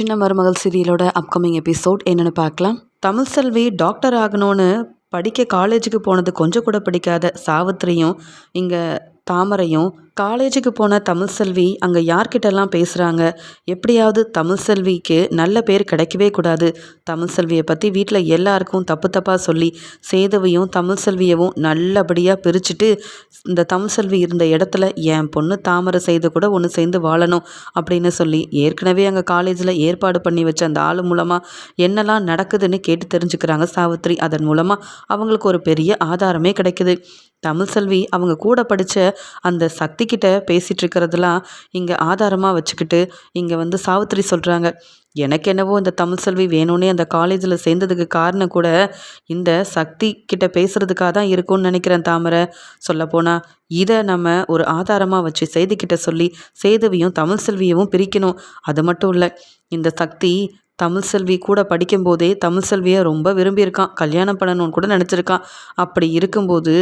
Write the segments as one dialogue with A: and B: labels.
A: சின்ன மருமகள் சீரியலோட upcoming episode என்னென்னு பார்க்கலாம். தமிழ் செல்வி டாக்டர் ஆகணும்னு படிக்க காலேஜுக்கு போனது கொஞ்சம் கூட பிடிக்காத சாவித்திரியும் இங்கே தாமரையும் காலேஜுக்கு போன தமிழ் செல்வி அங்கே யார்கிட்டலாம் பேசுகிறாங்க எப்படியாவது தமிழ் செல்விக்கு நல்ல பேர் கிடைக்கவே கூடாது. தமிழ் செல்வியை பற்றி வீட்டில் எல்லாருக்கும் தப்பு தப்பாக சொல்லி சேதுவையும் தமிழ் செல்வியவும் நல்லபடியாக பிரிச்சுட்டு இந்த தமிழ் செல்வி இருந்த இடத்துல என் பொண்ணு தாமரை செய்து கூட ஒன்று சேர்ந்து வாழணும் அப்படின்னு சொல்லி ஏற்கனவே அங்கே காலேஜில் ஏற்பாடு பண்ணி வச்ச அந்த ஆள் மூலமாக என்னெல்லாம் நடக்குதுன்னு கேட்டு தெரிஞ்சுக்கிறாங்க சாவித்ரி அதன் மூலமாக அவங்களுக்கு ஒரு பெரிய ஆதாரமே கிடைக்குது. தமிழ் செல்வி அவங்க கூட படித்த அந்த சக்தி கிட்ட பேசிகிட்டு இருக்கிறதெல்லாம் இங்கே ஆதாரமாக வச்சுக்கிட்டு இங்கே வந்து சாவித்திரி சொல்கிறாங்க எனக்கு என்னவோ இந்த தமிழ் செல்வி வேணும்னே அந்த காலேஜில் சேர்ந்ததுக்கு காரணம் கூட இந்த சக்தி கிட்ட பேசுகிறதுக்காக தான் இருக்கும்னு நினைக்கிறேன் தாமரை. சொல்லப்போனால் இதை நம்ம ஒரு ஆதாரமாக வச்சு செய்திக்கிட்ட சொல்லி சேதுவையும் தமிழ் செல்வியவும் பிரிக்கணும். அது மட்டும் இல்லை இந்த சக்தி தமிழ் செல்வி கூட படிக்கும்போதே தமிழ் செல்வியை ரொம்ப விரும்பியிருக்கான். கல்யாணம் பண்ணணும்னு கூட நினச்சிருக்கான். அப்படி இருக்கும்போது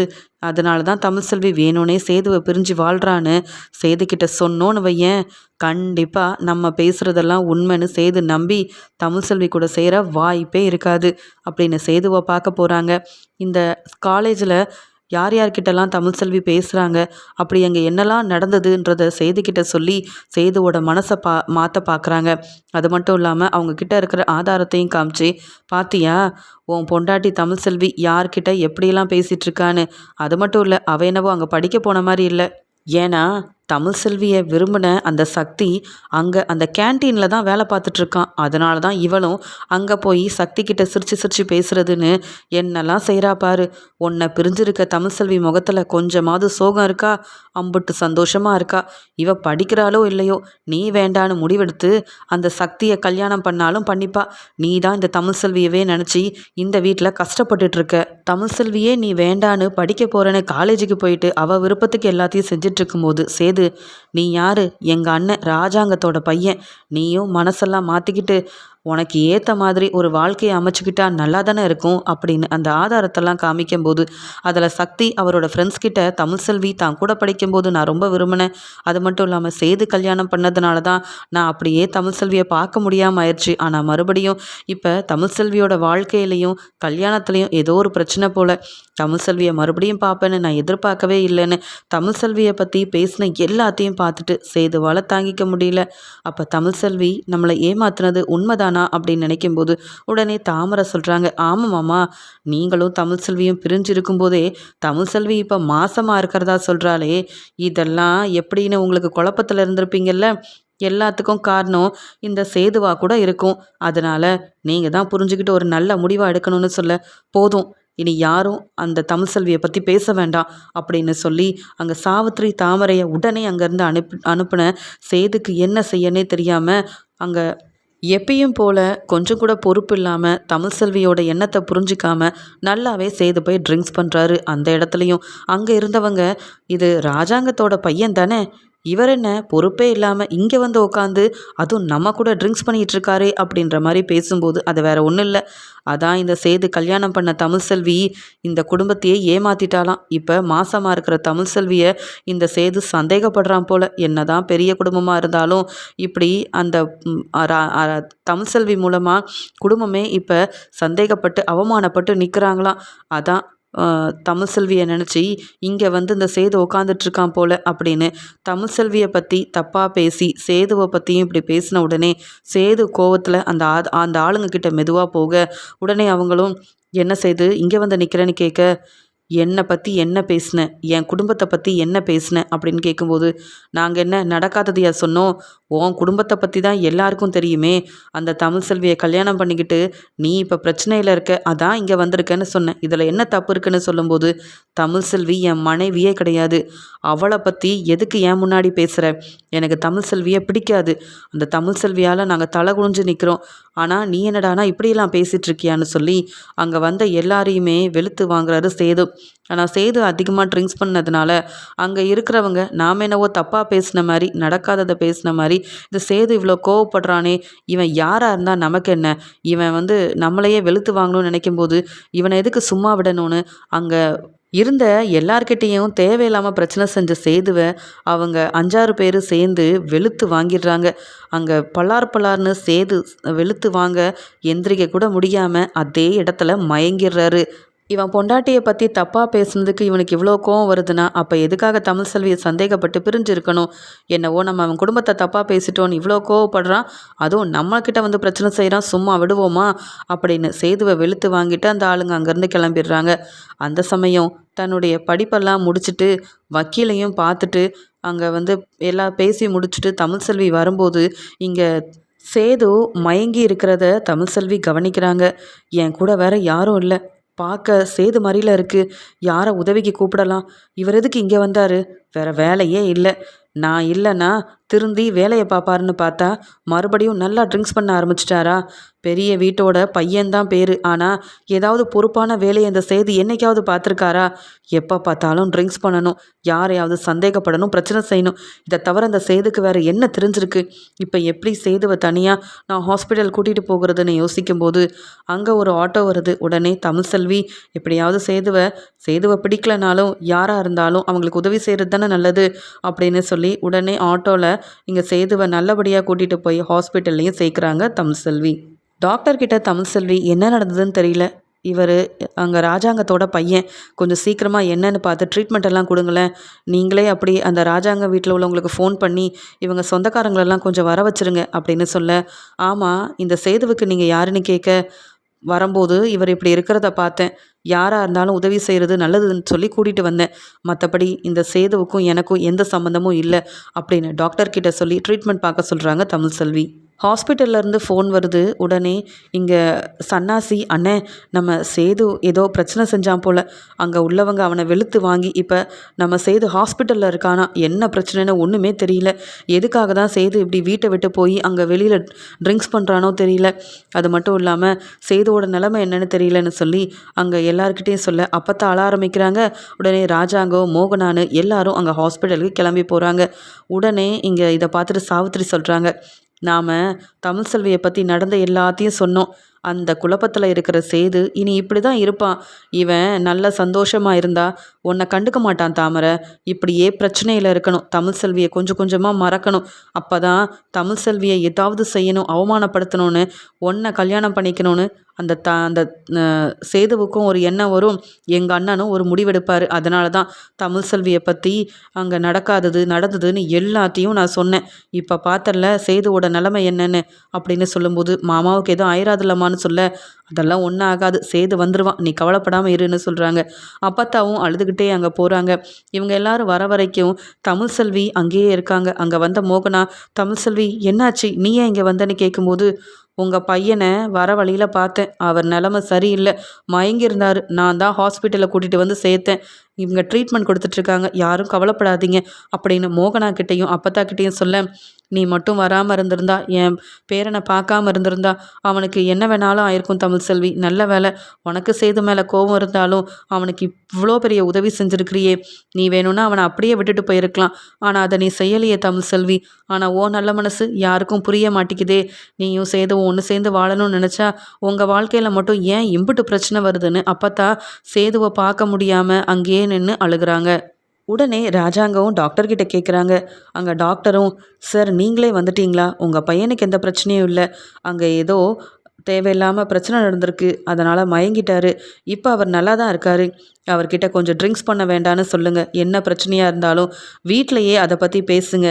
A: அதனால தான் தமிழ் செல்வி வேணும்னே சேதுவை பிரிஞ்சு வாழ்கிறான்னு சேதுக்கிட்ட சொன்னோன்னு வையேன். கண்டிப்பாக நம்ம பேசுகிறதெல்லாம் உண்மைன்னு சேது நம்பி தமிழ் செல்வி கூட செய்கிற வாய்ப்பே இருக்காது அப்படின்னு சேதுவை பார்க்க போகிறாங்க இந்த காலேஜில் யார் யார்கிட்டலாம் தமிழ் செல்வி பேசுகிறாங்க அப்படி அங்கே என்னெல்லாம் நடந்ததுன்றத செய்திக்கிட்ட சொல்லி சேதுவோட மனசை பா மாற்ற பார்க்குறாங்க அது மட்டும் இல்லாமல் அவங்கக்கிட்ட இருக்கிற ஆதாரத்தையும் காமிச்சு பாத்தியா உன் பொண்டாட்டி தமிழ் செல்வி யார்கிட்ட எப்படியெல்லாம் பேசிகிட்ருக்கான்னு அது மட்டும் இல்லை அவ என்னவோ அங்கே படிக்க போன மாதிரி இல்லை. ஏன்னா தமிழ் செல்வியை விரும்பின அந்த சக்தி அங்கே அந்த கேன்டீனில் தான் வேலை பார்த்துட்ருக்கான் அதனால தான் இவளும் அங்கே போய் சக்தி கிட்ட சிரிச்சு சிரிச்சு பேசுறதுன்னு என்னெல்லாம் செய்கிறா பாரு. உன்னை பிரிஞ்சிருக்க தமிழ் செல்வி முகத்தில் கொஞ்சமாவது சோகம் இருக்கா? அம்புட்டு சந்தோஷமாக இருக்கா? இவ படிக்கிறாளோ இல்லையோ? நீ வேண்டான்னு முடிவெடுத்து அந்த சக்தியை கல்யாணம் பண்ணாலும் பண்ணிப்பா. நீ தான் இந்த தமிழ் செல்வியவே நினச்சி இந்த வீட்டில் கஷ்டப்பட்டுட்டு இருக்க தமிழ் செல்வியே நீ வேண்டான்னு படிக்க போகிறேன்னு காலேஜுக்கு போயிட்டு அவள் விருப்பத்துக்கு எல்லாத்தையும் செஞ்சுட்டு இருக்கும்போது சேது போது நீ யாரு? எங்கள் அண்ணன் ராஜாங்கத்தோட பையன். நீயும் மனசெல்லாம் மாற்றிக்கிட்டு உனக்கு ஏற்ற மாதிரி ஒரு வாழ்க்கையை அமைச்சுக்கிட்டா நல்லா தானே இருக்கும் அப்படின்னு அந்த ஆதாரத்தெல்லாம் காமிக்கும்போது அதில் சக்தி அவரோட ஃப்ரெண்ட்ஸ் கிட்ட தமிழ் செல்வி தான் கூட படிக்கும்போது நான் ரொம்ப விரும்பினேன். அது மட்டும் இல்லாமல் சேது கல்யாணம் பண்ணதுனால தான் நான் அப்படியே தமிழ் செல்வியை பார்க்க முடியாமல் ஆயிடுச்சு. ஆனால் மறுபடியும் இப்போ தமிழ் செல்வியோட வாழ்க்கையிலையும் கல்யாணத்துலேயும் ஏதோ ஒரு பிரச்சனை போல் தமிழ் செல்வியை மறுபடியும் பார்ப்பேன்னு நான் எதிர்பார்க்கவே இல்லைன்னு தமிழ் செல்வியை பற்றி பேசின எல்லாத்தையும் பார்த்துட்டு சேதுவால் தாங்கிக்க முடியல. அப்போ தமிழ் செல்வி நம்மளை ஏமாத்துனது உண்மைதானா? தானா அப்படின்னு நினைக்கும்போது உடனே தாமரை சொல்கிறாங்க ஆமாம்மாம்மா நீங்களும் தமிழ் செல்வியும் பிரிஞ்சு இருக்கும்போதே தமிழ் செல்வி இப்போ மாசமாக இருக்கிறதா சொல்கிறாளே இதெல்லாம் எப்படின்னு உங்களுக்கு குழப்பத்தில் இருந்திருப்பீங்கல்ல? எல்லாத்துக்கும் காரணம் இந்த சேதுவா கூட இருக்கும். அதனால் நீங்கள் தான் புரிஞ்சுக்கிட்டு ஒரு நல்ல முடிவாக எடுக்கணும்னு சொல்ல. போதும் இனி யாரும் அந்த தமிழ் செல்வியை பற்றி பேச வேண்டாம் அப்படின்னு சொல்லி அங்கே சாவித்ரி தாமரையை உடனே அங்கேருந்து அனுப்பி அனுப்பின சேதுக்கு என்ன செய்யனே தெரியாமல் அங்கே எப்பயும் போல் கொஞ்சம் கூட பொறுப்பு இல்லாமல் தமிழ் செல்வியோட எண்ணத்தை புரிஞ்சிக்காமல் நல்லாவே செய்து போய் ட்ரிங்க்ஸ் பண்ணுறாரு அந்த இடத்துலையும். அங்கே இருந்தவங்க இது ராஜாங்கத்தோட பையன் தானே இவர் என்ன? பொறுப்பே இல்லாமல் இங்கே வந்து உட்காந்து அதுவும் நம்ம கூட ட்ரிங்க்ஸ் பண்ணிகிட்டு இருக்காரே அப்படின்ற மாதிரி பேசும்போது அது வேற ஒன்றும் இல்லை. அதான் இந்த சேது கல்யாணம் பண்ண தமிழ் செல்வி இந்த குடும்பத்தையே ஏமாத்திட்டாலாம் இப்போ மாசமாக இருக்கிற தமிழ் செல்வியை இந்த சேது சந்தேகப்படுறான் போல. என்னதான் பெரிய குடும்பமாக இருந்தாலும் இப்படி அந்த தமிழ் செல்வி மூலமாக குடும்பமே இப்போ சந்தேகப்பட்டு அவமானப்பட்டு நிற்கிறாங்களாம் அதான் தமிழ் செல்வியை நினச்சி இங்கே வந்து இந்த சேது உட்காந்துட்ருக்கான் போல் அப்படின்னு தமிழ் செல்வியை பற்றி தப்பாக பேசி சேதுவை பற்றியும் இப்படி பேசின உடனே சேது கோவத்தில் அந்த ஆ அந்த ஆளுங்க கிட்ட மெதுவாக போக உடனே அவங்களும் என்ன செய்து இங்கே வந்து நிற்கிறேன்னு கேட்க என்னை பற்றி என்ன பேசினேன் என் குடும்பத்தை பற்றி என்ன பேசினேன் அப்படின்னு கேட்கும்போது நாங்கள் என்ன நடக்காததையா சொன்னோம்? உன் குடும்பத்தை பற்றி தான் எல்லாருக்கும் தெரியுமே. அந்த தமிழ் செல்வியை கல்யாணம் பண்ணிக்கிட்டு நீ இப்போ பிரச்சனையில் இருக்க அதான் இங்கே வந்திருக்கேன்னு சொன்னேன் இதில் என்ன தப்பு இருக்குன்னு சொல்லும்போது தமிழ் செல்வி என் மனைவியே கிடையாது. அவளை பற்றி எதுக்கு ஏன் முன்னாடி பேசுகிற எனக்கு தமிழ் செல்வியை பிடிக்காது. அந்த தமிழ் செல்வியால் நாங்கள் தலை குனிஞ்சு நிற்கிறோம் ஆனால் நீ என்னடானா இப்படியெல்லாம் பேசிகிட்டு இருக்கியான்னு சொல்லி அங்கே வந்த எல்லாரையுமே வெளுத்து வாங்குறாரு சேது. ஆனால் சேது அதிகமாக ட்ரிங்க்ஸ் பண்ணதுனால அங்கே இருக்கிறவங்க நாம் என்னவோ தப்பாக பேசின மாதிரி நடக்காததை பேசின மாதிரி இந்த சேது இவ்வளோ கோவப்படுறானே இவன் யாராக இருந்தால் நமக்கு என்ன? இவன் வந்து நம்மளையே வெளுத்து வாங்கணும்னு நினைக்கும் போது இவனை எதுக்கு சும்மா விடணும்னு அங்கே இருந்த எல்லார்கிட்டேயும் தேவையில்லாமல் பிரச்சனை செஞ்ச சேதுவை அவங்க அஞ்சாறு பேர் சேர்ந்து வெளுத்து வாங்கிடுறாங்க. அங்கே பல்லார் பல்லார்னு சேது வெளுத்து வாங்க எந்திரிக்க கூட முடியாமல் அதே இடத்துல மயங்கிடுறாரு. இவன் பொண்டாட்டியை பற்றி தப்பாக பேசுனதுக்கு இவனுக்கு இவ்வளோ கோவம் வருதுன்னா அப்போ எதுக்காக தமிழ் செல்வியை சந்தேகப்பட்டு பிரிஞ்சிருக்கணும்? என்னவோ நம்ம அவன் குடும்பத்தை தப்பாக பேசிட்டோன்னு இவ்வளோ கோவப்படுறான் அதுவும் நம்மக்கிட்ட வந்து பிரச்சனை செய்கிறான் சும்மா விடுவோமா? அப்படின்னு சேதுவை வெளுத்து வாங்கிட்டு அந்த ஆளுங்க அங்கேருந்து கிளம்பிடுறாங்க. அந்த சமயம் தன்னுடைய படிப்பெல்லாம் முடிச்சுட்டு வக்கீலையும் பார்த்துட்டு அங்கே வந்து எல்லாம் பேசி முடிச்சுட்டு தமிழ் செல்வி வரும்போது இங்கே சேது மயங்கி இருக்கிறத தமிழ் செல்வி கவனிக்கிறாங்க. என் கூட வேற யாரும் இல்லை. பார்க்க சேது மாதிரில இருக்குது யாரை உதவிக்கு கூப்பிடலாம்? இவர் எதுக்கு இங்கே வந்தார்? வேறு வேலையே இல்லை. நான் இல்லைன்னா திருந்தி வேலையை பார்ப்பாருன்னு பார்த்தா மறுபடியும் நல்லா ட்ரிங்க்ஸ் பண்ண ஆரம்பிச்சிட்டாரா? பெரிய வீட்டோட பையன்தான் பேர். ஆனால் ஏதாவது பொறுப்பான வேலையை இந்த செய்து என்னைக்காவது பார்த்துருக்காரா? எப்போ பார்த்தாலும் ட்ரிங்க்ஸ் பண்ணணும். யாரையாவது சந்தேகப்படணும் பிரச்சனை செய்யணும். இதை தவிர அந்த செய்துக்கு வேறு என்ன தெரிஞ்சிருக்கு? இப்போ எப்படி சேதுவை தனியாக நான் ஹாஸ்பிட்டல் கூட்டிகிட்டு போகிறதுன்னு யோசிக்கும்போது அங்கே ஒரு ஆட்டோ வருது. உடனே தமிழ் செல்வி எப்படியாவது சேதுவை சேதுவை பிடிக்கலனாலும் யாராக இருந்தாலும் அவங்களுக்கு உதவி செய்கிறது தானே நல்லது அப்படின்னு சொல்லி உடனே ஆட்டோவில் இங்கே சேதுவை நல்லபடியாக கூட்டிகிட்டு போய் ஹாஸ்பிட்டல்லையும் சேர்க்குறாங்க தமிழ் செல்வி. டாக்டர்கிட்ட தமிழ் செல்வி என்ன நடந்ததுன்னு தெரியல. இவர் அங்கே ராஜாங்கத்தோட பையன். கொஞ்சம் சீக்கிரமாக என்னன்னு பார்த்து ட்ரீட்மெண்ட் எல்லாம் கொடுங்களேன். நீங்களே அப்படி அந்த ராஜாங்க வீட்டில் உள்ளவங்களுக்கு ஃபோன் பண்ணி இவங்க சொந்தக்காரங்களெல்லாம் கொஞ்சம் வர வச்சுருங்க அப்படின்னு சொல்ல ஆமாம் இந்த சேதுவுக்கு நீங்கள் யாருன்னு கேட்க வரும்போது இவர் இப்படி இருக்கிறத பார்த்தேன். யாராக இருந்தாலும் உதவி செய்கிறது நல்லதுன்னு சொல்லி கூட்டிகிட்டு வந்தேன். மற்றபடி இந்த சேதுவுக்கும் எனக்கும் எந்த சம்மந்தமும் இல்லை அப்படின்னு டாக்டர்கிட்ட சொல்லி ட்ரீட்மெண்ட் பார்க்க சொல்கிறாங்க தமிழ் செல்வி. ஹாஸ்பிட்டல்லேருந்து ஃபோன் வருது உடனே இங்கே சன்னாசி அண்ணே நம்ம சேது ஏதோ பிரச்சனை செஞ்சான் போல். அங்கே உள்ளவங்க அவனை வெளுத்து வாங்கி இப்போ நம்ம சேது ஹாஸ்பிட்டலில் இருக்கானா? என்ன பிரச்சனைன்னு ஒன்றுமே தெரியல. எதுக்காக தான் சேது இப்படி வீட்டை விட்டு போய் அங்கே வெளியில் ட்ரிங்க்ஸ் பண்ணுறானோ தெரியல. அது மட்டும் இல்லாமல் சேதுவோட நிலமை என்னன்னு தெரியலன்னு சொல்லி அங்கே எல்லாருக்கிட்டேயும் சொல்ல அப்போ அழ ஆரம்பிக்கிறாங்க. உடனே ராஜாங்கோ மோகனானு எல்லாரும் அங்கே ஹாஸ்பிட்டலுக்கு கிளம்பி போகிறாங்க உடனே இங்கே இதை பார்த்துட்டு சாவித்திரி சொல்கிறாங்க நாம் தமிழ் செல்வியை பற்றி நடந்த எல்லாத்தையும் சொன்னோம். அந்த குழப்பத்தில் இருக்கிற சேது இனி இப்படி தான் இருப்பான் இவன் நல்ல சந்தோஷமாக இருந்தா உன்னை கண்டுக்க மாட்டான் தாமரை. இப்படியே பிரச்சனையில் இருக்கணும். தமிழ் செல்வியை கொஞ்சம் கொஞ்சமாக மறக்கணும். அப்போ தான் தமிழ் செல்வியை ஏதாவது செய்யணும் அவமானப்படுத்தணும்னு உன்னை கல்யாணம் பண்ணிக்கணும்னு அந்த த அந்த சேதுவுக்கும் ஒரு எண்ணம் வரும். எங்கள் அண்ணனும் ஒரு முடிவெடுப்பார். அதனால தான் தமிழ் செல்வியை பற்றி அங்கே நடக்காதது நடந்ததுன்னு எல்லாத்தையும் நான் சொன்னேன். இப்போ பார்த்தல சேதுவோட நிலமை என்னன்னு அப்படின்னு சொல்லும்போது மாமாவுக்கு எதுவும் ஆயிராதுலம்மான்னு சொல்ல அதெல்லாம் ஒன்றும் ஆகாது சேது வந்துடுவான் நீ கவலைப்படாமல் இருன்னு சொல்கிறாங்க அப்பத்தாவும் அழுதுகிட்டே அங்கே போகிறாங்க இவங்க எல்லாரும் வர வரைக்கும் தமிழ் செல்வி அங்கேயே இருக்காங்க. அங்கே வந்த மோகனா தமிழ் செல்வி என்னாச்சு? நீ ஏன் இங்கே வந்தேன்னு கேட்கும்போது உங்கள் பையனை வர வழியில் பார்த்தேன். அவர் நிலமை சரியில்லை. மயங்கியிருந்தார். நான் தான் ஹாஸ்பிட்டலில் கூட்டிகிட்டு வந்து சேர்த்தேன். இவங்க ட்ரீட்மெண்ட் கொடுத்துட்ருக்காங்க யாரும் கவலைப்படாதீங்க அப்படின்னு மோகனா கிட்டேயும் அப்பத்தா கிட்டேயும் சொல்ல நீ மட்டும் வராமல் இருந்திருந்தா என் பேரனை பார்க்காம இருந்திருந்தா அவனுக்கு என்ன வேணாலும் ஆயிருக்கும் தமிழ் செல்வி. நல்ல வேலை உனக்கு செய்து மேலே கோபம் இருந்தாலும் அவனுக்கு இவ்வளோ பெரிய உதவி செஞ்சுருக்கிறியே. நீ வேணும்னா அவனை அப்படியே விட்டுட்டு போயிருக்கலாம். ஆனால் அதை நீ செய்யலையே தமிழ் செல்வி. ஆனால் ஓ நல்ல மனசு யாருக்கும் புரிய மாட்டேங்குதே. நீயும் சேர்ந்து ஒன்று சேர்ந்து வாழணும்னு நினச்சா உங்கள் வாழ்க்கையில் மட்டும் ஏன் இம்புட்டு பிரச்சனை வருதுன்னு அப்பத்தா சேதுவை பார்க்க முடியாமல் அங்கேயே நின்று அழுகிறாங்க. உடனே ராஜாங்கவும் டாக்டர்கிட்ட கேட்குறாங்க அங்கே டாக்டரும் சார் நீங்களே வந்துட்டீங்களா? உங்கள் பையனுக்கு எந்த பிரச்சனையும் இல்லை. அங்கே ஏதோ தேவையில்லாமல் பிரச்சனை நடந்திருக்கு. அதனால் மயங்கிட்டார். இப்போ அவர் நல்லா தான் இருக்கார். அவர்கிட்ட கொஞ்சம் ட்ரிங்க்ஸ் பண்ண வேண்டான்னு சொல்லுங்கள் என்ன பிரச்சனையாக இருந்தாலும் வீட்டிலையே அதை பற்றி பேசுங்க.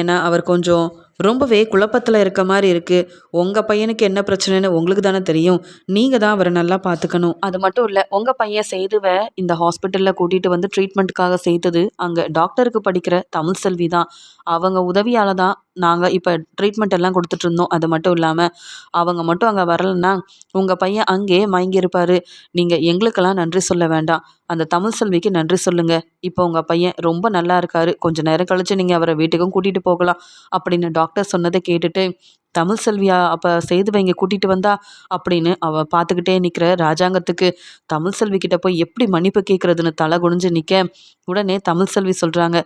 A: ஏன்னா அவர் கொஞ்சம் ரொம்பவே குழப்பத்தில் இருக்க மாதிரி இருக்குது உங்கள் பையனுக்கு என்ன பிரச்சனைன்னு உங்களுக்கு தானே தெரியும். நீங்கள் தான் அவரை நல்லா பார்த்துக்கணும் அது மட்டும் இல்லை உங்கள் பையன் செய்துவை இந்த ஹாஸ்பிட்டலில் கூட்டிகிட்டு வந்து ட்ரீட்மெண்ட்டுக்காக செய்தது அங்கே டாக்டருக்கு படிக்கிற தமிழ் செல்வி தான். அவங்க உதவியால் தான் நாங்கள் இப்போ ட்ரீட்மெண்ட் எல்லாம் கொடுத்துட்ருந்தோம் அது மட்டும் இல்லாமல் அவங்க மட்டும் அங்கே வரலைன்னா உங்கள் பையன் அங்கேயே மயங்கியிருப்பார். நீங்கள் எங்களுக்கெல்லாம் நன்றி சொல்ல வேண்டாம். அந்த தமிழ் செல்விக்கு நன்றி சொல்லுங்கள் இப்போ உங்கள் பையன் ரொம்ப நல்லா இருக்கார். கொஞ்சம் நேரம் கழித்து நீங்கள் அவரை வீட்டுக்கும் கூட்டிகிட்டு போகலாம். அப்படின்னு டாக்டர் சொன்னதை கேட்டுட்டு தமிழ் செல்வியா அப்போ செய்து வைங்க கூட்டிகிட்டு வந்தா? அப்படின்னு அவள் பார்த்துக்கிட்டே நிற்கிற ராஜாங்கத்துக்கு தமிழ் செல்வி கிட்ட போய் எப்படி மன்னிப்பு கேட்குறதுன்னு தலை குனிஞ்சு நிற்க உடனே தமிழ் செல்வி சொல்கிறாங்க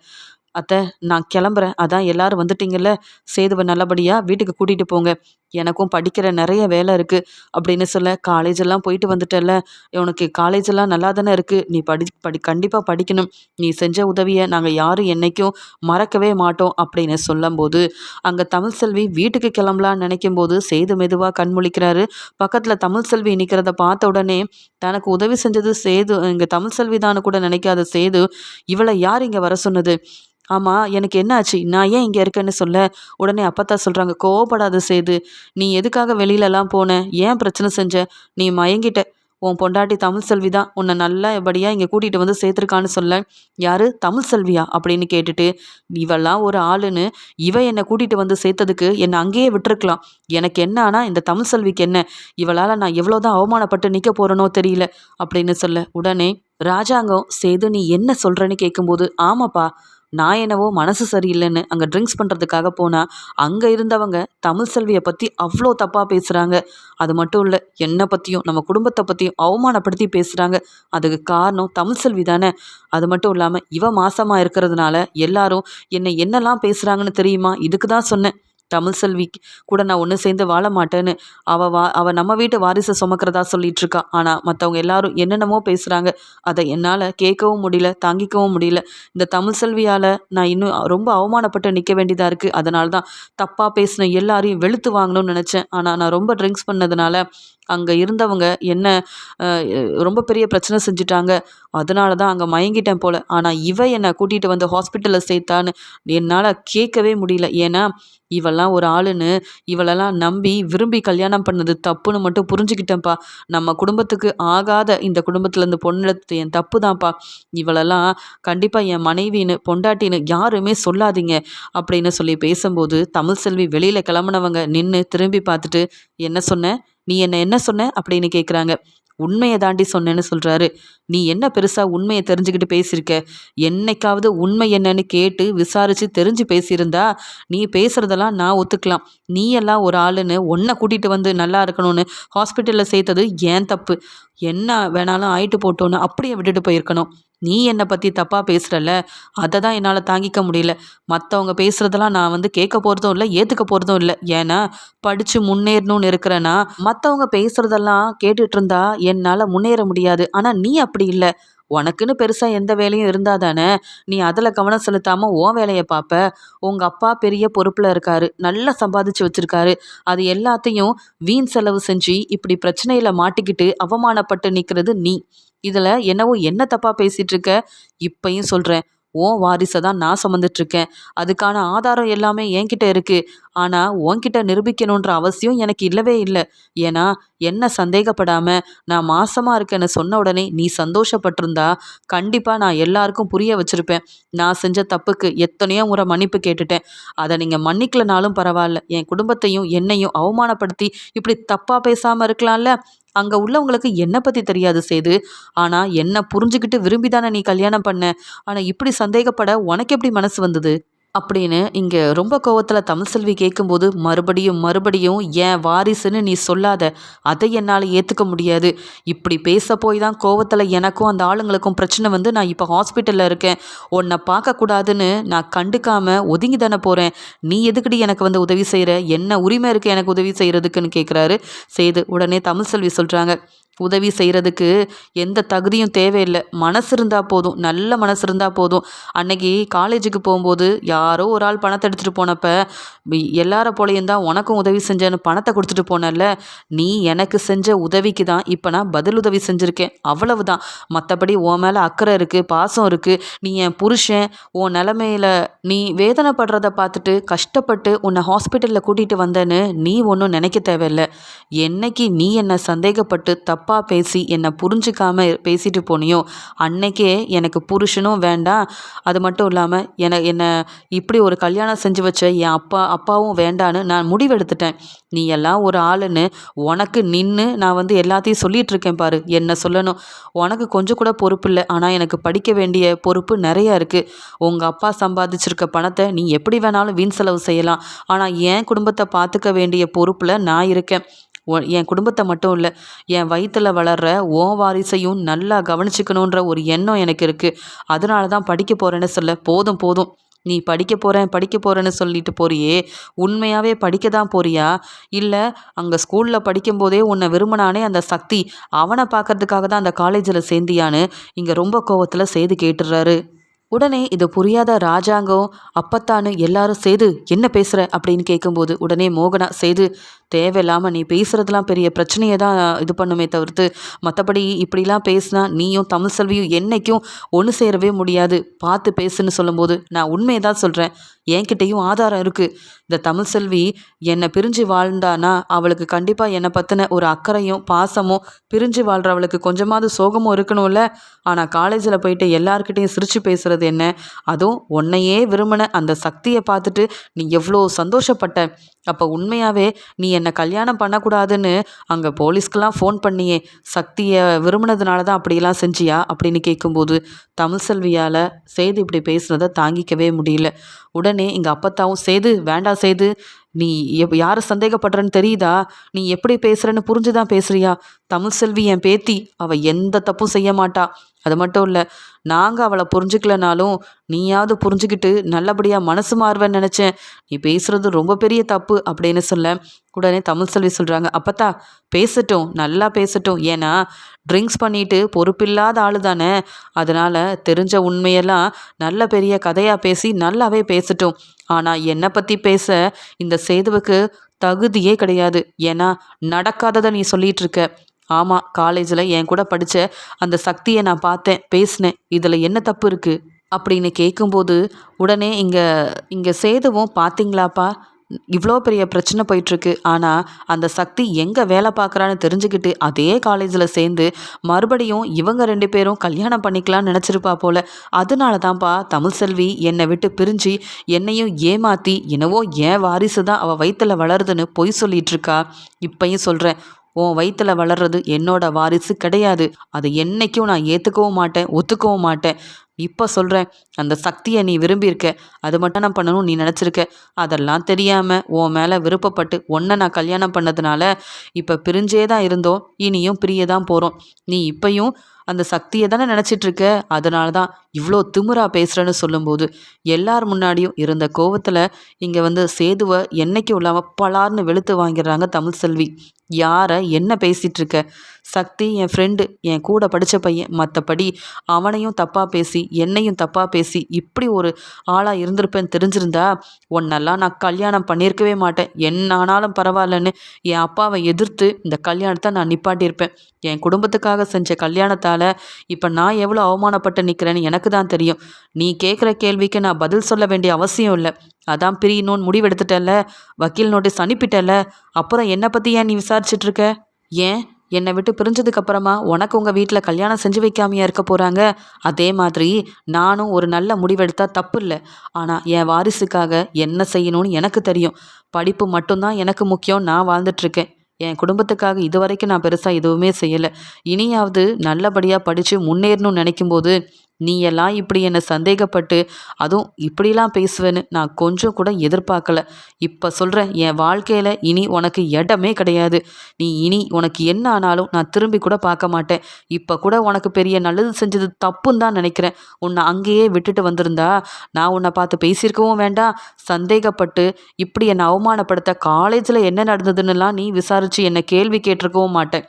A: அத்தை நான் கிளம்புறேன். அதான் எல்லாரும் வந்துட்டீங்கல்ல? சேதுவை நல்லபடியாக வீட்டுக்கு கூட்டிகிட்டு போங்க. எனக்கும் படிக்கிற நிறைய வேலை இருக்குது அப்படின்னு சொல்ல காலேஜ் எல்லாம் போயிட்டு வந்துட்டல உனக்கு காலேஜ் எல்லாம் நல்லா தானே இருக்குது நீ படி படி கண்டிப்பாக படிக்கணும். நீ செஞ்ச உதவியை நாங்கள் யாரும் என்றைக்கும் மறக்கவே மாட்டோம் அப்படின்னு சொல்லும்போது அங்கே தமிழ் செல்வி வீட்டுக்கு கிளம்பலான்னு நினைக்கும் போது சேது மெதுவாக கண்முழிக்கிறாரு பக்கத்தில் தமிழ் செல்வி நிற்கிறத பார்த்த உடனே தனக்கு உதவி செஞ்சது சேது இங்கே தமிழ் செல்வி தானு கூட நினைக்காத சேது இவளை யார் இங்கே வர சொன்னது? ஆமாம் எனக்கு என்ன ஆச்சு நான் ஏன் இங்கே இருக்கேன்னு சொல்ல? உடனே அப்பத்தா சொல்கிறாங்க கோவப்படாத சேது. நீ எதுக்காக வெளியிலலாம் போன? ஏன் பிரச்சனை செஞ்ச? நீ மயங்கிட்ட. உன் பொண்டாட்டி தமிழ் செல்வி தான். உன்னை நல்லபடியாக இங்கே கூட்டிகிட்டு வந்து சேர்த்துருக்கான்னு சொல்ல. யார்? தமிழ் செல்வியா? அப்படின்னு கேட்டுட்டு இவெல்லாம் ஒரு ஆளுன்னு இவ என்னை கூட்டிகிட்டு வந்து சேர்த்ததுக்கு என்னை அங்கேயே விட்டுருக்கலாம். எனக்கு என்ன ஆனால் இந்த தமிழ் செல்விக்கு என்ன? இவளால் நான் எவ்வளோதான் அவமானப்பட்டு நிற்க போகிறேனோ தெரியல. அப்படின்னு சொல்ல. உடனே ராஜாங்கம் சேது நீ என்ன சொல்கிறேன்னு கேட்கும்போது ஆமாப்பா. நான் என்னவோ மனசு சரியில்லைன்னு அங்கே ட்ரிங்க்ஸ் பண்ணுறதுக்காக போனால் அங்கே இருந்தவங்க தமிழ் செல்வியை பற்றி அவ்வளோ தப்பாக பேசுகிறாங்க அது மட்டும் இல்லை என்னை பற்றியும் நம்ம குடும்பத்தை பற்றியும் அவமானப்படுத்தி பேசுகிறாங்க அதுக்கு காரணம் தமிழ் செல்வி தானே. அது மட்டும் இல்லாமல் இவ மாசமாக இருக்கிறதுனால எல்லாரும் என்னை என்னெல்லாம் பேசுகிறாங்கன்னு தெரியுமா? இதுக்கு தான் சொன்னேன். தமிழ் செல்வி கூட நான் ஒன்று சேர்ந்து வாழ மாட்டேன்னு அவள் வா அவள் நம்ம வீட்டு வாரிசை சுமக்கிறதா சொல்லிட்டு இருக்கா ஆனால் மற்றவங்க எல்லாரும் என்னென்னமோ பேசுகிறாங்க அதை என்னால் கேட்கவும் முடியல தாங்கிக்கவும் முடியல. இந்த தமிழ் செல்வியால் நான் இன்னும் ரொம்ப அவமானப்பட்டு நிற்க வேண்டியதாக இருக்குது அதனால தான் தப்பாக பேசின எல்லாரையும் வெளுத்து வாங்கணும்னு நினச்சேன். ஆனால் நான் ரொம்ப ட்ரிங்க்ஸ் பண்ணதுனால அங்கே இருந்தவங்க என்ன ரொம்ப பெரிய பிரச்சனை செஞ்சுட்டாங்க. அதனால தான் அங்கே மயங்கிட்டேன் போல். ஆனால் இவ என்னை கூட்டிகிட்டு வந்து ஹாஸ்பிட்டலில் சேர்த்தான்னு என்னால் கேட்கவே முடியல. ஏன்னா இவெல்லாம் ஒரு ஆளுன்னு இவளெல்லாம் நம்பி விரும்பி கல்யாணம் பண்ணது தப்புன்னு மட்டும் புரிஞ்சுக்கிட்டேன்ப்பா. நம்ம குடும்பத்துக்கு ஆகாத இந்த குடும்பத்தில் இருந்து பொண்ணெடுத்து என் தப்பு தான்ப்பா இவளெல்லாம் கண்டிப்பாக என் மனைவின்னு பொண்டாட்டின்னு யாருமே சொல்லாதீங்க அப்படின்னு சொல்லி பேசும்போது தமிழ் செல்வி வெளியில் கிளம்புனவங்க நின்று திரும்பி பார்த்துட்டு என்ன சொன்ன? நீ என்ன என்ன சொன்ன? அப்படின்னு கேட்குறாங்க உண்மையை தாண்டி சொன்னேன்னு சொல்கிறாரு நீ என்ன பெருசாக உண்மையை தெரிஞ்சுக்கிட்டு பேசியிருக்க? என்னைக்காவது உண்மை என்னன்னு கேட்டு விசாரித்து தெரிஞ்சு பேசியிருந்தா நீ பேசுகிறதெல்லாம் நான் ஒத்துக்கலாம். நீ எல்லாம் ஒரு ஆளுன்னு ஒன்றை கூட்டிகிட்டு வந்து நல்லா இருக்கணும்னு ஹாஸ்பிட்டலில் சேர்த்தது ஏன் தப்பு? என்ன வேணாலும் ஆயிட்டு போட்டோன்னு அப்படியே விட்டுட்டு போயிருக்கணும். நீ என்னை பற்றி தப்பாக பேசுகிறல்ல அதை தான் என்னால் தாங்கிக்க முடியல. மற்றவங்க பேசுகிறதெல்லாம் நான் வந்து கேட்க போகிறதும் இல்லை ஏற்றுக்க போகிறதும் இல்லை. ஏன்னா படித்து முன்னேறணும்னு இருக்கிறேன்னா மற்றவங்க பேசுகிறதெல்லாம் கேட்டுட்டு இருந்தா என்னால் முன்னேற முடியாது. ஆனால் நீ அப்படி இல்லை. உனக்குன்னு பெருசாக எந்த வேலையும் இருந்தால் தானே? நீ அதில் கவனம் செலுத்தாமல் ஓன் வேலையை பார்ப்ப உங்கள் அப்பா பெரிய பொறுப்பில் இருக்காரு. நல்லா சம்பாதிச்சு வச்சுருக்காரு. அது எல்லாத்தையும் வீண் செலவு செஞ்சு இப்படி பிரச்சனையில் மாட்டிக்கிட்டு அவமானப்பட்டு நிற்கிறது நீ. இதில் என்னவோ என்ன தப்பாக பேசிகிட்டு இருக்க? இப்பையும் சொல்கிறேன் உன் வாரிசை தான் நான் சுமந்துட்டுருக்கேன் அதுக்கான ஆதாரம் எல்லாமே என்கிட்ட இருக்குது ஆனால் உன்கிட்ட நிரூபிக்கணுன்ற அவசியம் எனக்கு இல்லவே இல்லை. ஏன்னா என்ன சந்தேகப்படாமல் நான் மாசமாக இருக்கேன்னு சொன்ன உடனே நீ சந்தோஷப்பட்டிருந்தா கண்டிப்பாக நான் எல்லாருக்கும் புரிய வச்சுருப்பேன். நான் செஞ்ச தப்புக்கு எத்தனையோ முறை மன்னிப்பு கேட்டுட்டேன். அதை நீங்கள் மன்னிக்கலனாலும் பரவாயில்ல. என் குடும்பத்தையும் என்னையும் அவமானப்படுத்தி இப்படி தப்பாக பேசாமல் இருக்கலாம்ல? அங்கே உள்ளவங்களுக்கு என்னை பற்றி தெரியாது செய்து ஆனால் என்னை புரிஞ்சுக்கிட்டு விரும்பி தானே நீ கல்யாணம் பண்ண? ஆனால் இப்படி சந்தேகப்பட உனக்கு எப்படி மனசு வந்தது? அப்படின்னு இங்கே ரொம்ப கோவத்தில் தமிழ் செல்வி கேட்கும்போது மறுபடியும் மறுபடியும் ஏன் வாரிசுன்னு நீ சொல்லாத. அதை என்னால் ஏற்றுக்க முடியாது. இப்படி பேச போய் தான் கோவத்தில் எனக்கும் அந்த ஆளுங்களுக்கும் பிரச்சனை வந்து நான் இப்போ ஹாஸ்பிட்டலில் இருக்கேன். உன்னை பார்க்கக்கூடாதுன்னு நான் கண்டுக்காமல் ஒதுங்கி தானே போகிறேன் நீ எதுக்கடி எனக்கு வந்து உதவி செய்கிற என்ன உரிமை இருக்குது எனக்கு உதவி செய்கிறதுக்குன்னு கேட்குறாரு செய்து உடனே தமிழ் செல்வி சொல்கிறாங்க உதவி செய்கிறதுக்கு எந்த தகுதியும் தேவையில்லை. மனசு இருந்தால் போதும். நல்ல மனசு இருந்தால் போதும். அன்னைக்கு காலேஜுக்கு போகும்போது யாரோ ஒரு ஆள் பணத்தை எடுத்துகிட்டு போனப்ப எல்லார போலையும் தான் உனக்கும் உதவி செஞ்சேன்னு பணத்தை கொடுத்துட்டு போனல நீ எனக்கு செஞ்ச உதவிக்கு தான் இப்போ நான் பதில் உதவி செஞ்சுருக்கேன். அவ்வளவு தான். மற்றபடி உன் மேலே அக்கறை இருக்குது பாசம் இருக்குது நீ என் புருஷன். உன் நிலமையில நீ வேதனைப்படுறத பார்த்துட்டு கஷ்டப்பட்டு உன்னை ஹாஸ்பிட்டலில் கூட்டிகிட்டு வந்தேன்னு நீ ஒன்றும் நினைக்க தேவையில்லை. என்னைக்கு நீ என்னை சந்தேகப்பட்டு தப்பு தப்பாக பேசி என்னை புரிஞ்சுக்காம பேசிட்டு போனியோ அன்னைக்கே எனக்கு புருஷனும் வேண்டாம். அது மட்டும் இல்லாமல் என என்னை இப்படி ஒரு கல்யாணம் செஞ்சு வச்ச என் அப்பா அப்பாவும் வேண்டான்னு நான் முடிவெடுத்துட்டேன். நீ எல்லாம் ஒரு ஆளுன்னு உனக்கு நின்று நான் வந்து எல்லாத்தையும் சொல்லிகிட்டு இருக்கேன் பாரு என்ன சொல்லணும். உனக்கு கொஞ்சம் கூட பொறுப்பு இல்லை ஆனால் எனக்கு படிக்க வேண்டிய பொறுப்பு நிறையா இருக்குது உங்கள் அப்பா சம்பாதிச்சிருக்க பணத்தை நீ எப்படி வேணாலும் வீண் செலவு செய்யலாம். ஆனால் என் குடும்பத்தை பார்த்துக்க வேண்டிய பொறுப்பில் நான் இருக்கேன். என் குடும்பத்தை மட்டும் இல்லை என் வயிற்றில் வளர்கிற ஓ வாரிசையும் நல்லா கவனிச்சுக்கணுன்ற ஒரு எண்ணம் எனக்கு இருக்குது அதனால தான் படிக்க போகிறேன்னு சொல்ல போதும் போதும். நீ படிக்க போகிறேன் படிக்க போகிறேன்னு சொல்லிட்டு போறியே உண்மையாகவே படிக்க தான் போறியா? இல்லை அங்கே ஸ்கூலில் படிக்கும்போதே உன்னை விரும்பினானே அந்த சக்தி அவனை பார்க்கறதுக்காக தான் அந்த காலேஜில் சேர்ந்தியான்னு இங்கே ரொம்ப கோவத்தில் செய்து கேட்டுடுறாரு உடனே இது புரியாத ராஜாங்கம் அப்பத்தான்னு எல்லாரும் சேது என்ன பேசுகிற அப்படின்னு கேட்கும்போது உடனே மோகனா சேது தேவையில்லாமல் நீ பேசுகிறதுலாம் பெரிய பிரச்சனையை தான் இது பண்ணுமே தவிர்த்து மற்றபடி இப்படிலாம் பேசினா நீயும் தமிழ் செல்வியும் என்னைக்கும் ஒன்று சேரவே முடியாது. பார்த்து பேசுன்னு சொல்லும்போது நான் உண்மையை தான் சொல்கிறேன் என்கிட்டையும் ஆதாரம் இருக்குது இந்த தமிழ் செல்வி என்னை பிரிஞ்சு வாழ்ந்தானா? அவளுக்கு கண்டிப்பாக என்னை பற்றின ஒரு அக்கறையும் பாசமும் பிரிஞ்சு வாழ்கிறவளுக்கு கொஞ்சமாவது சோகமும் இருக்கணும்ல? ஆனால் காலேஜில் போயிட்டு எல்லாருக்கிட்டையும் சிரித்து பேசுகிறது என்ன? அதுவும் உன்னையே விரும்பின அந்த சக்தியை பார்த்துட்டு நீ எவ்வளோ சந்தோஷப்பட்ட. அப்போ உண்மையாகவே நீ என்னை என்னை கல்யாணம் பண்ணக்கூடாதுன்னு அங்கே போலீஸ்க்கெலாம் ஃபோன் பண்ணியே சக்தியை விரும்பினதுனால தான் அப்படியெல்லாம் செஞ்சியா? அப்படின்னு கேட்கும்போது தமிழ் செல்வியால் சேது இப்படி பேசுனதை தாங்கிக்கவே முடியல. உடனே எங்கள் அப்பத்தாவும் சேது வேண்டாம் சேது நீ எப் யாரை சந்தேகப்படுறன்னு தெரியுதா? நீ எப்படி பேசுகிறன்னு புரிஞ்சு தான் பேசுகிறியா தமிழ் செல்வி என் பேத்தி அவள் எந்த தப்பும் செய்ய மாட்டா. அது மட்டும் இல்லை நாங்கள் அவளை புரிஞ்சுக்கலனாலும் நீயாவது புரிஞ்சுக்கிட்டு நல்லபடியாக மனசு மாறுவேன்னு நினச்சேன். நீ பேசுகிறது ரொம்ப பெரிய தப்பு அப்படின்னு சொல்ல உடனே தமிழ் செல்வி சொல்கிறாங்க அப்பத்தா பேசட்டும் நல்லா பேசட்டும். ஏன்னா ட்ரிங்க்ஸ் பண்ணிட்டு பொறுப்பில்லாத ஆள் தானே. அதனால் தெரிஞ்ச உண்மையெல்லாம் நல்ல பெரிய கதையாக பேசி நல்லாவே பேசட்டும். ஆனால் என்னை பற்றி பேச இந்த சேதுவுக்கு தகுதியே கிடையாது. ஏன்னா நடக்காததை நீ சொல்லிகிட்டு இருக்க ஆமாம் காலேஜில் என் கூட படித்த அந்த சக்தியை நான் பார்த்தேன் பேசினேன். இதில் என்ன தப்பு இருக்குது அப்படின்னு கேட்கும்போது உடனே இங்கே இங்கே சேதுவும் பார்த்தீங்களாப்பா இவ்வளோ பெரிய பிரச்சனை போயிட்டுருக்கு. ஆனால் அந்த சக்தி எங்கே வேலை பார்க்குறான்னு தெரிஞ்சுக்கிட்டு அதே காலேஜில் சேர்ந்து மறுபடியும் இவங்க ரெண்டு பேரும் கல்யாணம் பண்ணிக்கலாம்னு நினச்சிருப்பா போல். அதனால தான்ப்பா தமிழ் செல்வி என்னை விட்டு பிரிஞ்சு என்னையும் ஏமாற்றி என்னவோ ஏன் வாரிசு தான் அவள் வயிற்றில் வளருதுன்னு பொய் சொல்லிகிட்ருக்கா இப்பையும் சொல்கிறேன் உன் வயிற்றில் வளர்றது என்னோட வாரிசு கிடையாது. அதை என்னைக்கும் நான் ஏற்றுக்கவும் மாட்டேன் ஒத்துக்கவும் மாட்டேன். இப்போ சொல்கிறேன் அந்த சக்தியை நீ விரும்பியிருக்க. அது மட்டும் நான் பண்ணணும் நீ நினச்சிருக்க. அதெல்லாம் தெரியாமல் உன் மேலே விருப்பப்பட்டு ஒன்றை நான் கல்யாணம் பண்ணதுனால இப்போ பிரிஞ்சே தான் இருந்தோம். இனியும் பிரிய தான் போகிறோம் நீ இப்பையும் அந்த சக்தியை தானே நினச்சிட்ருக்க? அதனால தான் இவ்வளோ திமுறா பேசுகிறேன்னு சொல்லும்போது எல்லார் முன்னாடியும் இருந்த கோவத்தில் இங்கே வந்து சேதுவை என்னைக்கும் இல்லாமல் பலார்னு வெளுத்து வாங்கிடுறாங்க தமிழ் செல்வி. யாரை என்ன பேசிகிட்ருக்க சக்தி என் ஃப்ரெண்டு என் கூட படித்த பையன். மற்றபடி அவனையும் தப்பாக பேசி என்னையும் தப்பாக பேசி இப்படி ஒரு ஆளாக இருந்திருப்பேன்னு தெரிஞ்சிருந்தா உன்னெல்லாம் நான் கல்யாணம் பண்ணியிருக்கவே மாட்டேன். என்ன ஆனாலும் பரவாயில்லன்னு என் அப்பாவை எதிர்த்து இந்த கல்யாணத்தை நான் நிப்பாட்டியிருப்பேன். என் குடும்பத்துக்காக செஞ்ச கல்யாணத்தால் இப்போ நான் எவ்வளோ அவமானப்பட்டு நிற்கிறேன்னு எனக்கு தான் தெரியும். நீ கேட்குற கேள்விக்கு நான் பதில் சொல்ல வேண்டிய அவசியம் இல்லை. அதான் பிரியணும்னு முடிவெடுத்துட்டல வக்கீல் நோட்டீஸ் அனுப்பிட்டல அப்புறம் என்னை பற்றி ஏன் நீ விசாரிச்சிட்ருக்க ஏன்? என்னை விட்டு பிரிஞ்சதுக்கு அப்புறமா உனக்கு உங்கள் வீட்டில் கல்யாணம் செஞ்சு வைக்காமையா இருக்க போகிறாங்க அதே மாதிரி நானும் ஒரு நல்ல முடிவெடுத்தா தப்பு இல்லை. ஆனால் என் வாரிசுக்காக என்ன செய்யணும்னு எனக்கு தெரியும். படிப்பு மட்டும்தான் எனக்கு முக்கியம். நான் வாழ்ந்துட்டுருக்கேன். என் குடும்பத்துக்காக இது வரைக்கும் நான் பெருசாக எதுவுமே செய்யலை. இனியாவது நல்லபடியாக படித்து முன்னேறணும்னு நினைக்கும்போது நீ எல்லாம் இப்படி என்னை சந்தேகப்பட்டு அதுவும் இப்படிலாம் பேசுவேன்னு நான் கொஞ்சம் கூட எதிர்பார்க்கல. இப்போ சொல்கிறேன் என் வாழ்க்கையில் இனி உனக்கு இடமே கிடையாது. நீ இனி உனக்கு என்ன ஆனாலும் நான் திரும்பி கூட பார்க்க மாட்டேன். இப்போ கூட உனக்கு பெரிய நல்லது செஞ்சது தப்புன்னு தான் நினைக்கிறேன். உன்னை அங்கேயே விட்டுட்டு வந்திருந்தா நான் உன்னை பார்த்து பேசியிருக்கவும் வேண்டாம். சந்தேகப்பட்டு இப்படி என்னை அவமானப்படுத்த காலேஜில் என்ன நடந்ததுன்னுலாம் நீ விசாரித்து என்னை கேள்வி கேட்டிருக்கவும் மாட்டேன்.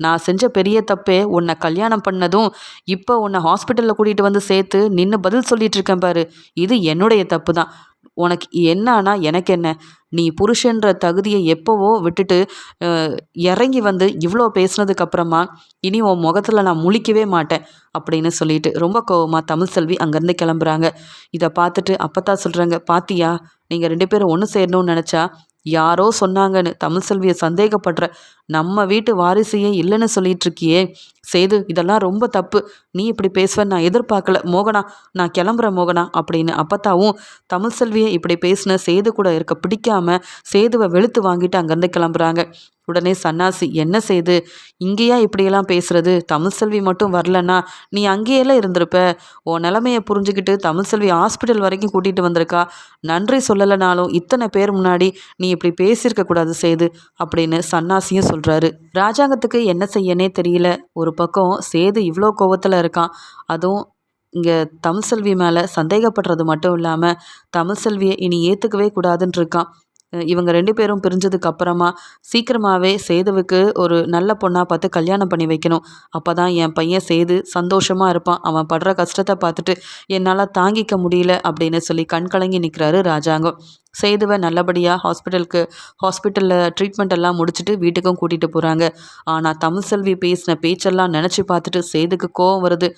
A: நான் செஞ்ச பெரிய தப்பே உன்னை கல்யாணம் பண்ணதும் இப்போ உன்னை ஹாஸ்பிட்டலில் கூட்டிகிட்டு வந்து சேர்த்து நின்று பதில் சொல்லிட்டு இருக்கேன் பாரு. இது என்னுடைய தப்பு தான் உனக்கு என்னன்னா எனக்கு என்ன? நீ புருஷன்ற தகுதியை எப்போவோ விட்டுட்டு இறங்கி வந்து இவ்வளோ பேசுனதுக்கப்புறமா இனி உன் முகத்தில் நான் முழிக்கவே மாட்டேன் அப்படின்னு சொல்லிட்டு ரொம்ப கோவமாக தமிழ் செல்வி அங்கேருந்து கிளம்புறாங்க. இதை பார்த்துட்டு அப்போ சொல்கிறாங்க பாத்தியா நீங்கள் ரெண்டு பேரும் ஒன்று சேரணும்னு நினச்சா யாரோ சொன்னாங்கன்னு தமிழ் செல்வியை சந்தேகப்படுற நம்ம வீட்டு வாரிசையே இல்லைன்னு சொல்லிட்டு இருக்கியே. சேது இதெல்லாம் ரொம்ப தப்பு. நீ இப்படி பேசுவேன் நான் எதிர்பார்க்கல. மோகனா நான் கிளம்புற மோகனா அப்படின்னு அப்பத்தாவும் தமிழ் செல்வியை இப்படி பேசின சேது கூட இருக்க பிடிக்காம சேதுவை வெளுத்து வாங்கிட்டு அங்கேருந்து கிளம்புறாங்க. உடனே சன்னாசி என்ன செய்து இங்கேயா இப்படியெல்லாம் பேசுறது? தமிழ் செல்வி மட்டும் வரலன்னா நீ அங்கேயெல்லாம் இருந்திருப்ப. உன் நிலமையை புரிஞ்சுக்கிட்டு தமிழ் செல்வி ஹாஸ்பிட்டல் வரைக்கும் கூட்டிகிட்டு வந்திருக்கா. நன்றி சொல்லலைனாலும் இத்தனை பேர் முன்னாடி நீ இப்படி பேசியிருக்க கூடாது செய்து அப்படின்னு சன்னாசியும் சொல்கிறாரு ராஜாங்கத்துக்கு என்ன செய்யனே தெரியல. ஒரு பக்கம் சேது இவ்வளோ கோவத்தில் இருக்கான். அதுவும் இங்கே தமிழ்செல்வி மேலே சந்தேகப்படுறது மட்டும் இல்லாமல் தமிழ்செல்வியை இனி ஏற்றுக்கவே கூடாதுன்னு இருக்கான். இவங்க ரெண்டு பேரும் பிரிஞ்சதுக்கு அப்புறமா சீக்கிரமாகவே சேதுவுக்கு ஒரு நல்ல பொண்ணாக பார்த்து கல்யாணம் பண்ணி வைக்கணும். அப்போ தான் என் பையன் சேது சந்தோஷமாக இருப்பான். அவன் படுற கஷ்டத்தை பார்த்துட்டு என்னால் தாங்கிக்க முடியல அப்படின்னு சொல்லி கண் கலங்கி நிற்கிறாரு ராஜாங்கம். சேதுவை நல்லபடியாக ஹாஸ்பிட்டலுக்கு ஹாஸ்பிட்டலில் ட்ரீட்மெண்ட் எல்லாம் முடிச்சுட்டு வீட்டுக்கும் கூட்டிகிட்டு போகிறாங்க ஆனால் தமிழ் செல்வி பேசின பேச்செல்லாம் நினச்சி பார்த்துட்டு சேதுக்கு கோவம் வருது.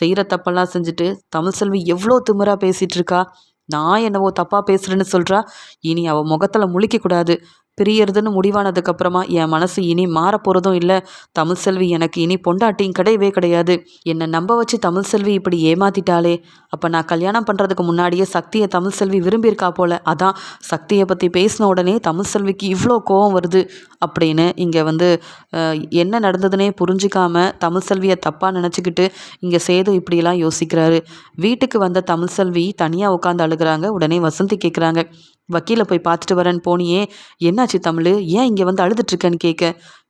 A: செய்கிற தப்பெல்லாம் செஞ்சுட்டு தமிழ் செல்வி எவ்வளோ திமிராக பேசிகிட்டு இருக்கா? நான் என்னவோ தப்பாக பேசுகிறேன்னு சொல்கிறா இனி அவள் முகத்தில் முழிக்கக்கூடாது பிரியறதுன்னு முடிவானதுக்கப்புறமா என் மனசு இனி மாறப்போகிறதும் இல்லை. தமிழ் செல்வி எனக்கு இனி பொண்டாட்டியும் கிடையவே கிடையாது. என்னை நம்ப வச்சு தமிழ் செல்வி இப்படி ஏமாத்திட்டாலே அப்போ நான் கல்யாணம் பண்ணுறதுக்கு முன்னாடியே சக்தியை தமிழ் செல்வி விரும்பியிருக்கா போல. அதான் சக்தியை பற்றி பேசின உடனே தமிழ் செல்விக்கு இவ்வளோ கோவம் வருது. அப்படின்னு இங்கே வந்து என்ன நடந்ததுன்னே புரிஞ்சுக்காம தமிழ் செல்வியை தப்பாக நினச்சிக்கிட்டு இங்கே சேது இப்படியெல்லாம் யோசிக்கிறாரு. வீட்டுக்கு வந்த தமிழ் செல்வி தனியாக உட்காந்து அழுகிறாங்க. உடனே வசந்தி கேட்குறாங்க வக்கீலை போய் பார்த்துட்டு வரேன்னு போனியே. என்னாச்சு தமிழ்? ஏன் இங்கே வந்து அழுதுட்ருக்கேன்னு கேட்க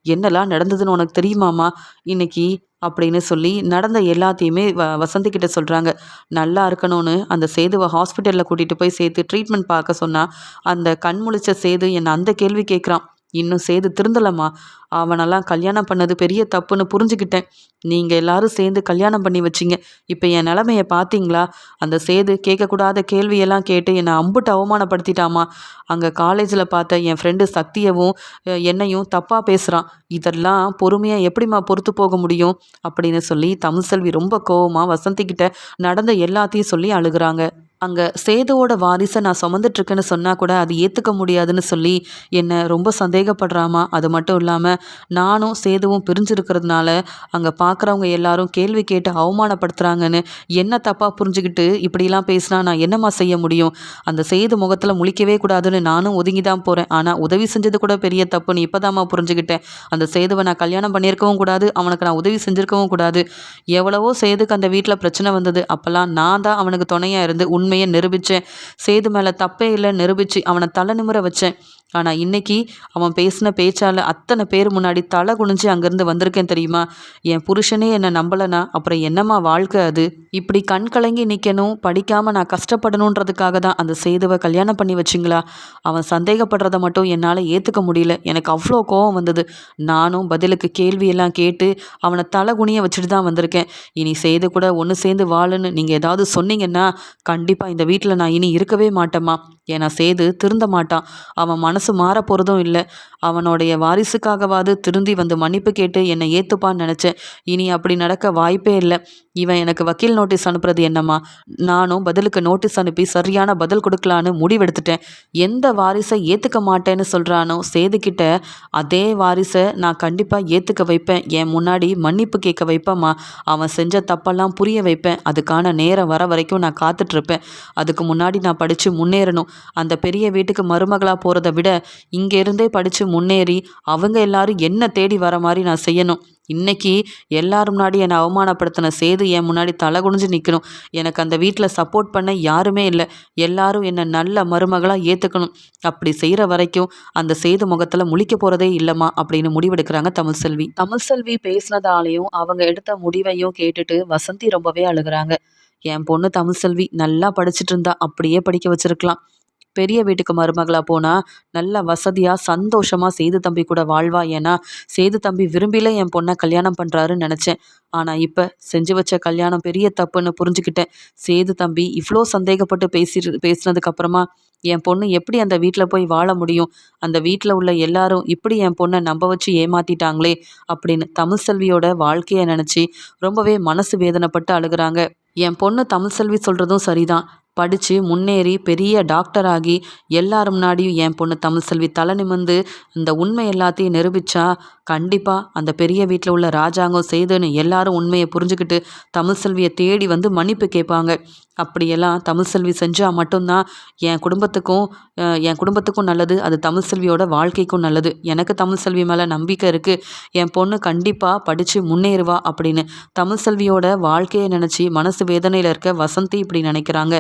A: என்னெல்லாம் நடந்ததுன்னு உனக்கு தெரியுமாம்மா? இன்னைக்கு அப்படின்னு சொல்லி நடந்த எல்லாத்தையுமே வ வசந்தி கிட்ட சொல்கிறாங்க நல்லா இருக்கணும்னு அந்த சேதுவை ஹாஸ்பிட்டலில் கூட்டிகிட்டு போய் சேர்த்து ட்ரீட்மெண்ட் பார்க்க சொன்னால் அந்த கண் முழிச்ச சேது என்னை அந்த கேள்வி கேட்குறான் இன்னும் சேது திருந்தலம்மா. அவனெல்லாம் கல்யாணம் பண்ணது பெரிய தப்புன்னு புரிஞ்சுக்கிட்டேன் நீங்கள் எல்லாரும் சேர்ந்து கல்யாணம் பண்ணி வச்சிங்க. இப்போ என் நிலமையை பார்த்தீங்களா அந்த சேது கேட்கக்கூடாத கேள்வியெல்லாம் கேட்டு என்னை அம்புட்டு அவமானப்படுத்திட்டாமா அங்கே காலேஜில் பார்த்த என் ஃப்ரெண்டு சக்தியவும் என்னையும் தப்பாக பேசுகிறான் இதெல்லாம் பொறுமையாக எப்படிம்மா பொறுத்து போக முடியும்? அப்படின்னு சொல்லி தமிழ்செல்வி ரொம்ப கோவமாக வசந்திக்கிட்ட நடந்த எல்லாத்தையும் சொல்லி அழுகிறாங்க. அங்கே சேதுவோட வாரிசை நான் சுமந்துட்டுருக்கேன்னு சொன்னால் கூட அது ஏற்றுக்க முடியாதுன்னு சொல்லி என்னை ரொம்ப சந்தேகப்படுறாமா. அது மட்டும் இல்லாமல் நானும் சேதுவும் பிரிஞ்சிருக்கிறதுனால அங்கே பார்க்குறவங்க எல்லாரும் கேள்வி கேட்டு அவமானப்படுத்துகிறாங்கன்னு என்ன தப்பாக புரிஞ்சுக்கிட்டு இப்படிலாம் பேசினா நான் என்னம்மா செய்ய முடியும்? அந்த சேது முகத்தில் முழிக்கவே கூடாதுன்னு நானும் ஒதுங்கி தான் போகிறேன் ஆனால் உதவி செஞ்சது கூட பெரிய தப்புன்னு இப்போ புரிஞ்சுக்கிட்டேன் அந்த சேதுவை நான் கல்யாணம் பண்ணியிருக்கவும் கூடாது. அவனுக்கு நான் உதவி செஞ்சுருக்கவும் கூடாது. எவ்வளவோ சேதுக்கு அந்த வீட்டில் பிரச்சனை வந்தது. அப்போல்லாம் நான் தான் அவனுக்கு துணையாக இருந்து உன் உண்மையை நிரூபித்தேன் சேது மேலே தப்பே இல்லை நிரூபித்து அவனை தலை நிமிர வச்சேன். ஆனால் இன்னைக்கு அவன் பேசின பேச்சால் அத்தனை பேர் முன்னாடி தலை குனிஞ்சு அங்கேருந்து வந்திருக்கேன் தெரியுமா? என் புருஷனே என்னை நம்பலைனா? அப்புறம் என்னம்மா வாழ்க்கை அது? இப்படி கண் கலங்கி நிற்கணும் படிக்காமல் நான் கஷ்டப்படணுன்றதுக்காக தான் அந்த சேதுவை கல்யாணம் பண்ணி வச்சிங்களா? அவன் சந்தேகப்படுறத மட்டும் என்னால் ஏற்றுக்க முடியல. எனக்கு அவ்வளோ கோவம் வந்தது. நானும் பதிலுக்கு கேள்வியெல்லாம் கேட்டு அவனை தலை குனிய வச்சுட்டு தான் வந்திருக்கேன். இனி செய்து கூட ஒன்று சேர்ந்து வாழுன்னு நீங்கள் ஏதாவது சொன்னீங்கன்னா கண்டிப்பாக இந்த வீட்டில் நான் இனி இருக்கவே மாட்டேம்மா. ஏன்னா சேது திருந்த மாட்டான். அவன் மனசு மாற போகிறதும் இல்லை. அவனுடைய வாரிசுக்காகவாது திருந்தி வந்து மன்னிப்பு கேட்டு என்னை ஏற்றுப்பான்னு நினச்சேன். இனி அப்படி நடக்க வாய்ப்பே இல்லை. இவன் எனக்கு வக்கீல் நோட்டீஸ் அனுப்புறது என்னம்மா? நானும் பதிலுக்கு நோட்டீஸ் அனுப்பி சரியான பதில் கொடுக்கலான்னு முடிவெடுத்துட்டேன். எந்த வாரிசை ஏற்றுக்க மாட்டேன்னு சொல்கிறானோ சேதுக்கிட்ட அதே வாரிசை நான் கண்டிப்பாக ஏற்றுக்க வைப்பேன். என் முன்னாடி மன்னிப்பு கேட்க வைப்பேம்மா. அவன் செஞ்ச தப்பெல்லாம் புரிய வைப்பேன். அதுக்கான நேரம் வர வரைக்கும் நான் காத்துட்ருப்பேன் அதுக்கு முன்னாடி நான் படித்து முன்னேறணும். அந்த பெரிய வீட்டுக்கு மருமகளாக போகிறத விட இங்கேருந்தே படித்து முன்னேறி அவங்க எல்லாரும் என்ன தேடி வர மாதிரி நான் செய்யணும். இன்னைக்கு எல்லாரும் முன்னாடி என்னை அவமானப்படுத்தின சேது என் முன்னாடி தலை குனிஞ்சு நிற்கணும் எனக்கு அந்த வீட்டில் சப்போர்ட் பண்ண யாருமே இல்லை. எல்லாரும் என்னை நல்ல மருமகளாக ஏற்றுக்கணும் அப்படி செய்கிற வரைக்கும் அந்த சேது முகத்தில் முழிக்க போகிறதே இல்லைம்மா அப்படின்னு முடிவெடுக்கிறாங்க தமிழ் செல்வி. தமிழ் செல்வி பேசினதாலையும் அவங்க எடுத்த முடிவையும் கேட்டுட்டு வசந்தி ரொம்பவே அழுகிறாங்க. என் பொண்ணு தமிழ் செல்வி நல்லா படிச்சுட்டு இருந்தா அப்படியே படிக்க வச்சிருக்கலாம். பெரிய வீட்டுக்கு மருமகளாக போனால் நல்ல வசதியாக சந்தோஷமாக சேது தம்பி கூட வாழ்வா? ஏன்னா சேது தம்பி விரும்பில என் பொண்ணை கல்யாணம் பண்ணுறாருன்னு நினச்சேன். ஆனால் இப்போ செஞ்சு வச்ச கல்யாணம் பெரிய தப்புன்னு புரிஞ்சுக்கிட்டேன். சேது தம்பி இவ்வளோ சந்தேகப்பட்டு பேசி பேசினதுக்கப்புறமா என் பொண்ணு எப்படி அந்த வீட்டில் போய் வாழ முடியும்? அந்த வீட்டில் உள்ள எல்லாரும் இப்படி என் பொண்ணை நம்ப வச்சு ஏமாத்திட்டாங்களே அப்படின்னு தமிழ் செல்வியோட வாழ்க்கையை நினச்சி ரொம்பவே மனசு வேதனைப்பட்டு அழுகிறாங்க. என் பொண்ணு தமிழ் செல்வி சொல்கிறதும் சரிதான். படித்து முன்னேறி பெரிய டாக்டர் ஆகி எல்லார் முன்னாடியும் என் பொண்ணு தமிழ் செல்வி தலை நிமிந்து இந்த உண்மை எல்லாத்தையும் நிரூபித்தா கண்டிப்பாக அந்த பெரிய வீட்டில் உள்ள ராஜாங்கம் செய்துன்னு எல்லாரும் உண்மையை புரிஞ்சுக்கிட்டு தமிழ் செல்வியை தேடி வந்து மன்னிப்பு கேட்பாங்க. அப்படியெல்லாம் தமிழ் செல்வி செஞ்சால் மட்டும்தான் என் குடும்பத்துக்கும் என் குடும்பத்துக்கும் நல்லது அது தமிழ் செல்வியோட வாழ்க்கைக்கும் நல்லது. எனக்கு தமிழ் செல்வி மேலே நம்பிக்கை இருக்குது என் பொண்ணு கண்டிப்பாக படித்து முன்னேறுவா அப்படின்னு தமிழ் செல்வியோட வாழ்க்கையை நினச்சி மனசு வேதனையில் இருக்க வசந்தி இப்படி நினைக்கிறாங்க.